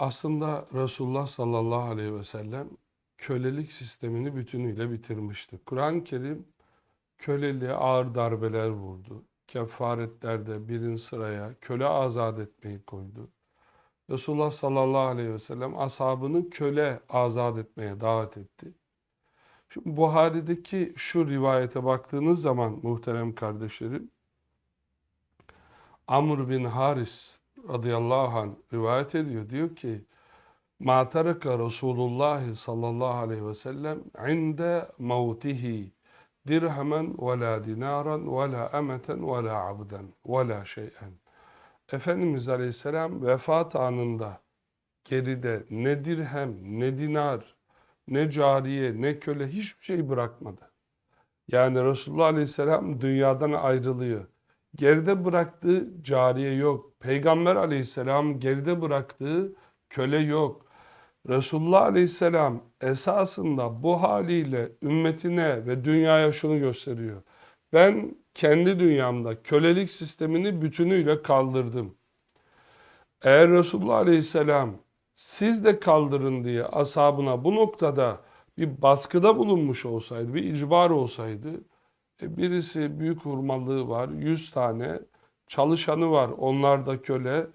Aslında Resulullah sallallahu aleyhi ve sellem kölelik sistemini bütünüyle bitirmişti. Kur'an-ı Kerim köleliğe ağır darbeler vurdu. Kefaretlerde birin sıraya köle azat etmeyi koydu. Resulullah sallallahu aleyhi ve sellem ashabını köle azat etmeye davet etti. Şimdi Buhari'deki şu rivayete baktığınız zaman muhterem kardeşlerim, Amr bin Haris radıyallahu anh rivayet ediyor. Diyor ki, Ma tereka Resulullah sallallahu aleyhi ve sellem inde mevtihi dirhemen ve la dinaran ve la emeten ve la abden ve la şeyen. Efendimiz aleyhisselam vefat anında geride ne dirhem, ne dinar, ne cariye, ne köle hiçbir şey bırakmadı. Yani Resulullah Aleyhisselam dünyadan ayrılıyor. Geride bıraktığı cariye yok. Peygamber Aleyhisselam geride bıraktığı köle yok. Resulullah Aleyhisselam esasında bu haliyle ümmetine ve dünyaya şunu gösteriyor. Ben kendi dünyamda kölelik sistemini bütünüyle kaldırdım. Eğer Resulullah Aleyhisselam siz de kaldırın diye ashabına bu noktada bir baskıda bulunmuş olsaydı, bir icbar olsaydı, birisi büyük hurmalığı var, 100 tane çalışanı var, onlar da köle,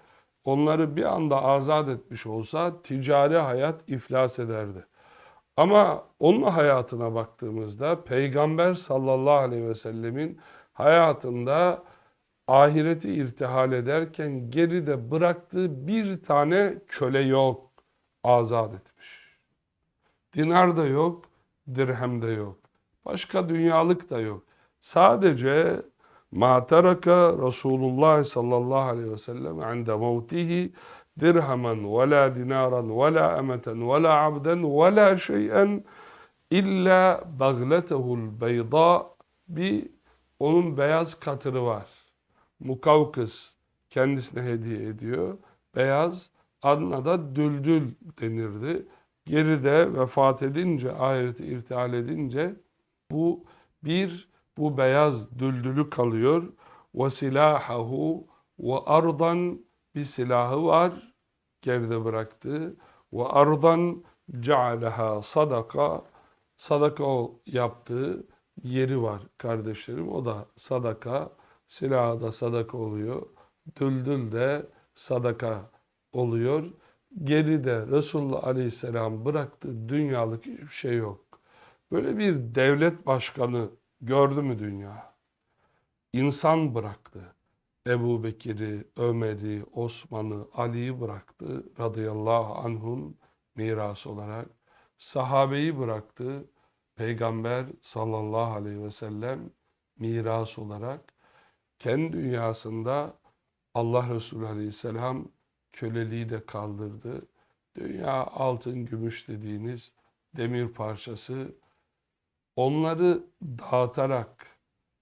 onları bir anda azat etmiş olsa ticari hayat iflas ederdi. Ama onun hayatına baktığımızda Peygamber sallallahu aleyhi ve sellemin hayatında ahireti irtihal ederken geride bıraktığı bir tane köle yok. Azat etmiş. Dinar da yok, dirhem de yok. Başka dünyalık da yok. Sadece ma teraka Resulullah sallallahu aleyhi ve sellem inde mevtihi dirhemen ve la dinaran ve la emeten ve la abden ve la illa bagletehul beyda bir onun beyaz katırı var. Mukavkıs kendisine hediye ediyor. Beyaz adına da düldül denirdi. Geride vefat edince, ahireti irtihal edince bu bir bu beyaz düldülü kalıyor. Ve silahahu ve ardan bir silahı var geride bıraktı. Ve ardan cealeha sadaka sadaka yaptığı yeri var kardeşlerim. O da sadaka. Silahı da sadaka oluyor. Düldül de sadaka oluyor. Geride Resulullah Aleyhisselam bıraktığı dünyalık hiçbir şey yok. Böyle bir devlet başkanı gördü mü dünya? İnsan bıraktı. Ebu Bekir'i, Ömer'i, Osman'ı, Ali'yi bıraktı radıyallahu anhum miras olarak. Sahabeyi bıraktı. Peygamber sallallahu aleyhi ve sellem miras olarak kendi dünyasında Allah Resulü Aleyhisselam köleliği de kaldırdı. Dünya altın gümüş dediğiniz demir parçası onları dağıtarak,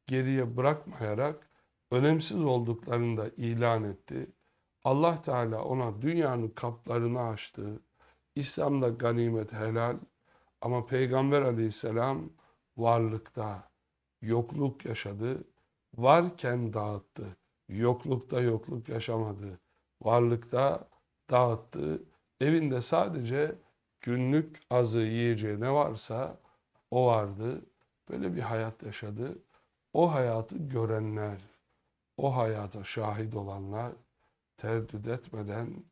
geriye bırakmayarak önemsiz olduklarını da ilan etti. Allah Teala ona dünyanın kaplarını açtı. İslam'da ganimet helal ama Peygamber Aleyhisselam varlıkta yokluk yaşadı varken dağıttı. Yoklukta yokluk yaşamadı. Varlıkta dağıttı. Evinde sadece günlük azı yiyeceği ne varsa o vardı. Böyle bir hayat yaşadı. O hayatı görenler, o hayata şahit olanlar tereddüt etmeden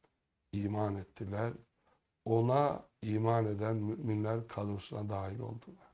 iman ettiler. Ona iman eden müminler kadrosuna dahil oldular.